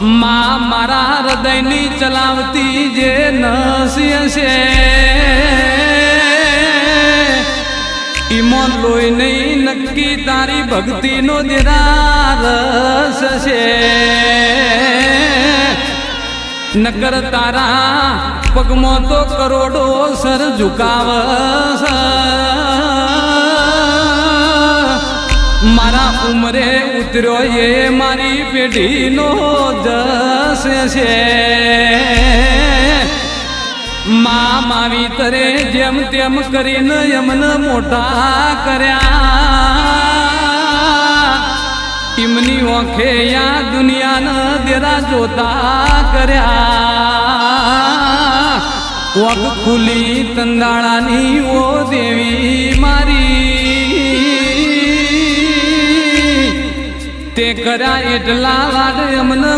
માં મારા હૃદયની ચલાવતી જે નસી છે. ઈમોન લોહી નહીં, નક્કી તારી ભક્તિનો દેરા રસ છે. નકર તારા પગમાં તો કરોડો સર ઝુકાવ મારા ઉમરે ઉતર્યો એ મારી પેઢીનો જસ છે. મા માવી તરે જેમ તેમ કરીને એમને મોટા કર્યા. ટીમની ઓખે યા દુનિયાના દેરા જોતા કર્યા. ઓખ ખુલી તંદાળાની ઓ તે કર્યા એટલા લાડ અમને